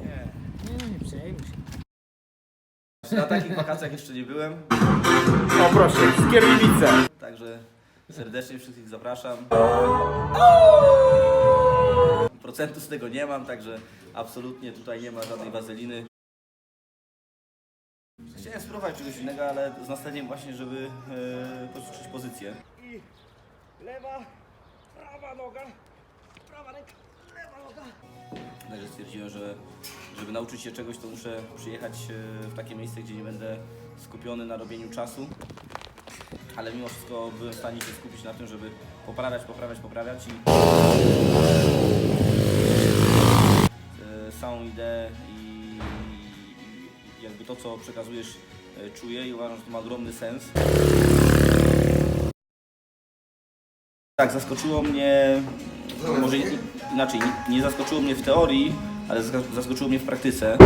Nie, nie, nie przejmuj się. Na takich wakacjach jeszcze nie byłem, O proszę, skierniewice. także serdecznie wszystkich zapraszam. Procentu z tego nie mam, także absolutnie tutaj nie ma żadnej wazeliny. Chciałem spróbować czegoś innego, ale z nastawieniem właśnie, żeby e, pozycję. I lewa, prawa noga, prawa ręka. Także stwierdziłem, że żeby nauczyć się czegoś, to muszę przyjechać e, w takie miejsce, gdzie nie będę skupiony na robieniu czasu. Ale mimo wszystko byłem w stanie się skupić na tym, żeby poprawiać, poprawiać, poprawiać i e, samą ideę i jakby to, co przekazujesz, e, czuję i uważam, że to ma ogromny sens. Tak, zaskoczyło mnie, może inaczej, nie, nie zaskoczyło mnie w teorii, ale zaskoczyło mnie w praktyce.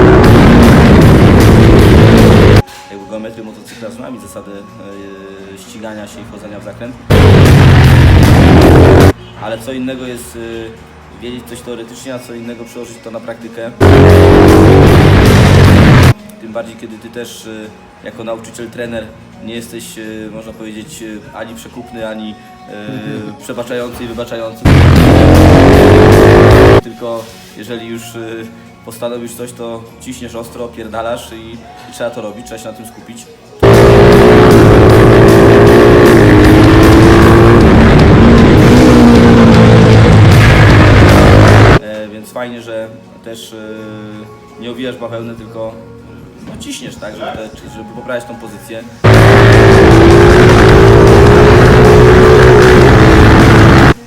Jakby geometry motocykla z nami, zasady e, ścigania się i wchodzenia w zakręt. Ale co innego jest e, wiedzieć coś teoretycznie, a co innego przełożyć to na praktykę. Tym bardziej, kiedy ty też e, jako nauczyciel, trener nie jesteś, e, można powiedzieć, e, ani przekupny, ani e, przebaczający i wybaczający. Tylko jeżeli już postanowisz coś, to ciśniesz ostro, pierdalasz i, i trzeba to robić, trzeba się na tym skupić. E, więc fajnie, że też nie owijasz bawełny, tylko ciśniesz tak, żeby, te, żeby poprawiać tą pozycję.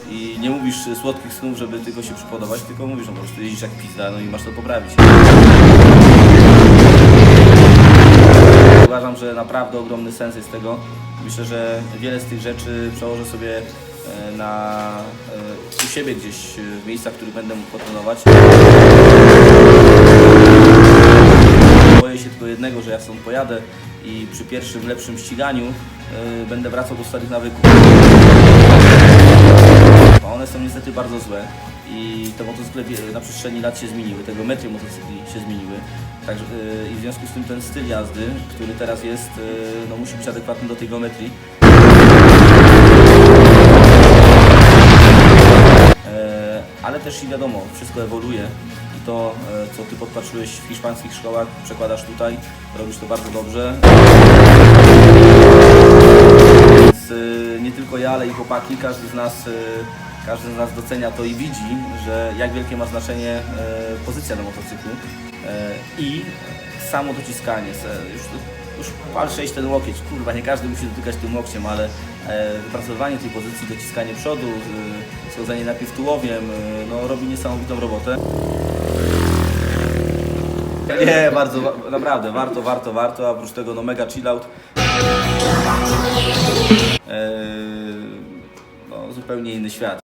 I nie mówisz słodkich snów, żeby tylko się przypodobać, tylko mówisz, że po prostu jeździsz jak pizda, no i masz to poprawić. Uważam, że naprawdę ogromny sens jest tego. Myślę, że wiele z tych rzeczy przełożę sobie e, na e, u siebie gdzieś e, w miejscach, w których będę mógł potrenować. Boję się tylko jednego, że ja stąd pojadę i przy pierwszym lepszym ściganiu e, będę wracał do starych nawyków. A one są niestety bardzo złe i te motocykle wie- na przestrzeni lat się zmieniły, te geometrie motocykli się zmieniły. Także, yy, I w związku z tym ten styl jazdy, który teraz jest, yy, no, musi być adekwatny do tej geometrii. E, ale też i wiadomo, wszystko ewoluuje to, e, co Ty podpatrzyłeś w hiszpańskich szkołach, przekładasz tutaj, robisz to bardzo dobrze. Więc y, nie tylko ja, ale i chłopaki, każdy z nas, y, każdy z nas docenia to i widzi, że jak wielkie ma znaczenie pozycja na motocyklu i samo dociskanie. Już, już pal 6 ten łokieć, kurwa, nie każdy musi dotykać tym łokciem, ale e, wypracowanie tej pozycji, dociskanie przodu, y, schodzenie najpierw tułowiem, no, robi niesamowitą robotę. Nie, bardzo, naprawdę, warto, warto, warto, a oprócz tego no mega chillout. Eee, no, zupełnie inny świat.